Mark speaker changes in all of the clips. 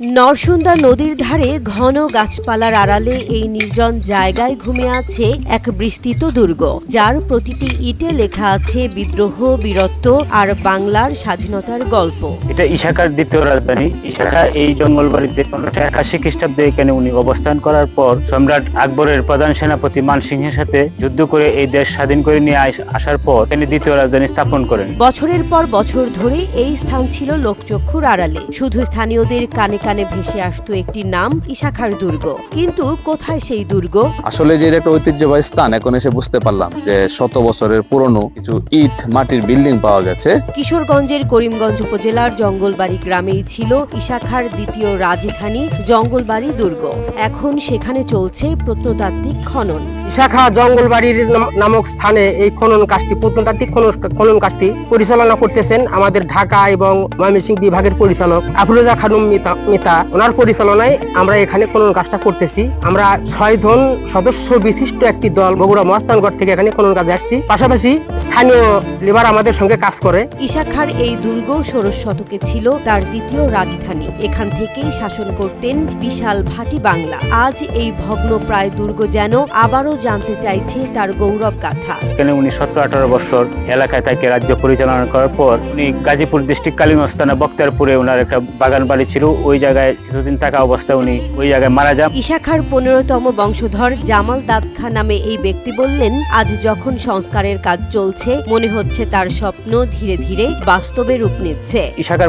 Speaker 1: নরসুন্দা নদীর ধারে ঘন গাছপালার আড়ালে এই নির্জন জায়গায় ঘুমিয়ে আছে এক বিস্তৃত দুর্গ। যার প্রতিটি ইটে লেখা আছে বিদ্রোহ বীরত্ব আর বাংলার স্বাধীনতার গল্প।
Speaker 2: এটা ইশাকার দ্বিতীয় রাজধানী। ইশাকা এই জঙ্গলবাড়িতে পনেরোশো একাশি খ্রিস্টাব্দে এখানে উনি অবস্থান করার পর সম্রাট আকবরের প্রধান সেনাপতি মানসিংহের সাথে যুদ্ধ করে এই দেশ স্বাধীন করে নিয়ে আসার পর এখানে দ্বিতীয় রাজধানী স্থাপন করেন।
Speaker 1: বছরের পর বছর ধরে এই স্থান ছিল লোকচক্ষুর আড়ালে। শুধু স্থানীয়দের কানে কানে ভেসে আসতো একটি নাম ইশাখার দুর্গ। কিন্তু কোথায় সেই দুর্গ?
Speaker 3: আসলে যে একটা ঐতিহ্যবাহী স্থান এখন এসে বুঝতে পারলাম যে শত বছরের পুরনো কিছু ইট মাটির বিল্ডিং পাওয়া গেছে।
Speaker 1: কিশোরগঞ্জের করিমগঞ্জ উপজেলার জঙ্গলবাড়ি গ্রামেই ছিল ইশাখার দ্বিতীয় রাজধানী জঙ্গলবাড়ি দুর্গ। এখন সেখানে চলছে প্রত্নতাত্ত্বিক খনন।
Speaker 4: শাখা জঙ্গলবাড়ির নাম- নামক স্থানে এই খনন কাজটি প্রত্নতাত্ত্বিক খনন- খনন কাজটি পরিচালনা করতেছেন আমাদের ঢাকা এবং ময়মনসিংহ বিভাগের পরিচালক আফরোজা খানুম মিতা মিতা ওনার পরিচালনায় আমরা এখানে খনন কাজটা করতেছি। আমরা ছয় জন সদস্য বিশিষ্ট একটি দল বগুড়া মহাস্থানগড় থেকে এখানে খনন কাজে আসছি। পাশাপাশি স্থানীয় লেবার আমাদের সঙ্গে কাজ করে।
Speaker 1: ইশাখার এই দুর্গ ষোড়শ শতকে ছিল তার দ্বিতীয় রাজধানী। এখান থেকেই শাসন করতেন বিশাল ভাটি বাংলা। আজ এই ভগ্ন প্রায় দুর্গ যেন আবারও জানতে চাইছে তার গৌরব গাথা।
Speaker 2: এখানে উনি সতেরো আঠারো বছর এলাকায় থেকে রাজ্য পরিচালনা করার পর উনি গাজীপুর ডিস্ট্রিক্ট কালিমস্তানে বক্তারপুরে ওনার একটা বাগান বাড়ি ছিল। ওই জায়গায় কিছুদিন থাকা অবস্থায় উনি ওই জায়গায় মারা যান।
Speaker 1: ইশাখার পনেরোতম বংশধর জামাল দাদ খা নামে এই ব্যক্তি বললেন আজ যখন সংস্কারের কাজ চলছে মনে হচ্ছে তার স্বপ্ন ধীরে ধীরে বাস্তবে রূপ নিচ্ছে।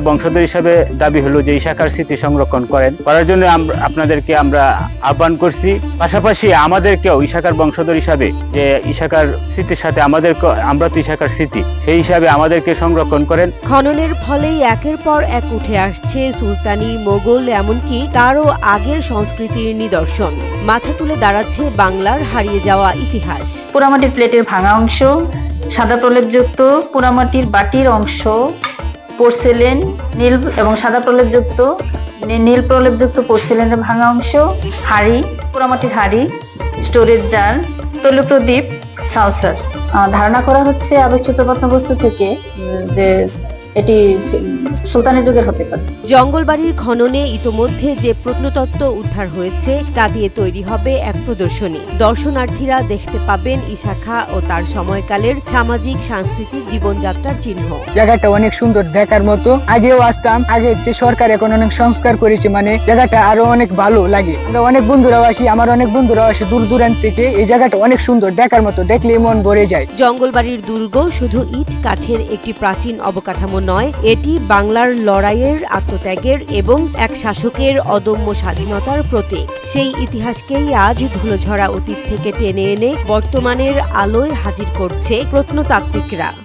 Speaker 2: বংশধর হিসাবে দাবি হলো যে স্মৃতি সংরক্ষণ করেন। করার জন্য আপনাদেরকে আমরা আহ্বান করছি। পাশাপাশি আমাদেরকেও ইশাকার বংশধর হিসাবে যে ইশাকার স্মৃতির সাথে আমাদের আমরা তো স্মৃতি সেই হিসাবে আমাদেরকে সংরক্ষণ করেন।
Speaker 1: খননের ফলেই একের পর এক উঠে আসছে সুলতানি মোগল এমনকি তারও আগের সংস্কৃতির নিদর্শন। মাথা তুলে দাঁড়াচ্ছে বাংলার হারিয়ে যাওয়া ইতিহাস।
Speaker 5: পোড়ামাটির প্লেটের ভাঙা অংশ, সাদা প্রলেপযুক্ত পোড়ামাটির বাটির অংশ, পোর্সেলেন নীল এবং সাদা প্রলেপযুক্ত নীল প্রলেপযুক্ত পোর্সেলেনের ভাঙা অংশ, হাড়ি, পোড়ামাটির হাড়ি স্টোরেজ জার তৈলপ্রদীপ সাউসার ধারণা করা হচ্ছে আলোচিত প্রত্নবস্তু থেকে যে এটি সু- সুলতানি যুগের হতে পারে।
Speaker 1: জঙ্গলবাড়ির খননে ইতোমধ্যে যে প্রত্নতত্ত্ব উদ্ধার হয়েছে তা দিয়ে তৈরি হবে এক প্রদর্শনী। দর্শনার্থীরা দেখতে পাবেন ইশাখা ও তার সময়কালের সামাজিক সাংস্কৃতিক জীবনযাত্রার চিহ্ন।
Speaker 6: জায়গাটা অনেক সুন্দর দেখার মতো। আগেও আসতাম আগে যে সরকার এখন অনেক সংস্কার করেছে মানে জায়গাটা আরও অনেক ভালো লাগে। আমরা অনেক বন্ধুরাও আসি আমার অনেক বন্ধুরাও আসে দূর দূরান্ত থেকে। এই জায়গাটা অনেক সুন্দর দেখার মতো দেখলে মন ভরে যায়।
Speaker 1: জঙ্গলবাড়ির দুর্গ শুধু ইট কাঠের একটি প্রাচীন অবকাঠামো নয়, এটি বাংলার লড়াইয়ের আত্মত্যাগের এবং এক শাসকের অদম্য স্বাধীনতার প্রতীক। সেই ইতিহাসকেই আজ ধুলোঝরা অতীত থেকে টেনে এনে বর্তমানের আলোয় হাজির করছে প্রত্নতাত্ত্বিকরা।